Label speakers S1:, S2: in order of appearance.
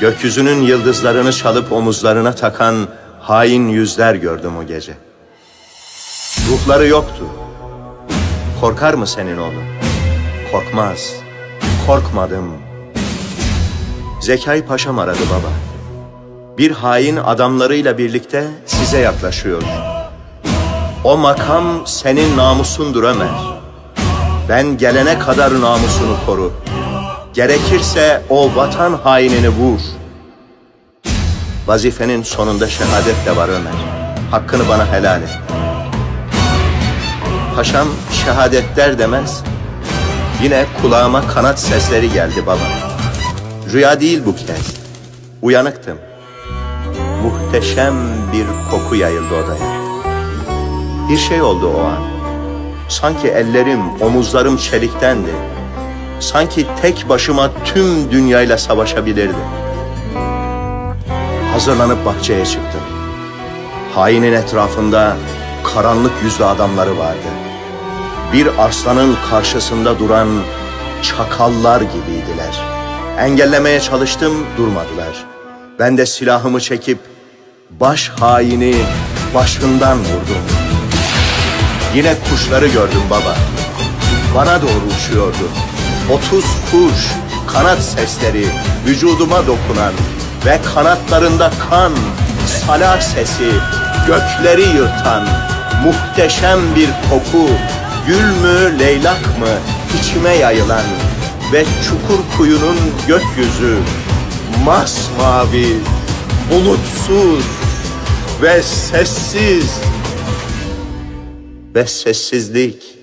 S1: Gökyüzünün yıldızlarını çalıp omuzlarına takan hain yüzler gördüm o gece. Ruhları yoktu. Korkar mı senin oğlun? Korkmaz. Korkmadım. Zekai Paşam aradı baba. Bir hain adamlarıyla birlikte size yaklaşıyor. O makam senin namusundur Ömer. Ben gelene kadar namusunu koru. Gerekirse o vatan hainini vur. Vazifenin sonunda şehadet de var Ömer. Hakkını bana helal et. Paşam şehadet der demez. Yine kulağıma kanat sesleri geldi baba. Rüya değil bu kez. Uyanıktım. Muhteşem bir koku yayıldı odaya. Bir şey oldu o an. Sanki ellerim, omuzlarım çeliktendi. Sanki tek başıma tüm dünyayla savaşabilirdim. Hazırlanıp bahçeye çıktım. Hainin etrafında karanlık yüzlü adamları vardı. Bir arslanın karşısında duran çakallar gibiydiler. Engellemeye çalıştım, durmadılar. Ben de silahımı çekip baş haini başından vurdum. Yine kuşları gördüm baba. Bana doğru uçuyordu. Otuz kuş, kanat sesleri, vücuduma dokunan ve kanatlarında kan, salah sesi, gökleri yırtan muhteşem bir koku, gül mü, leylak mı içime yayılan ve çukur kuyunun gökyüzü masmavi, bulutsuz ve sessiz. Ve sessizlik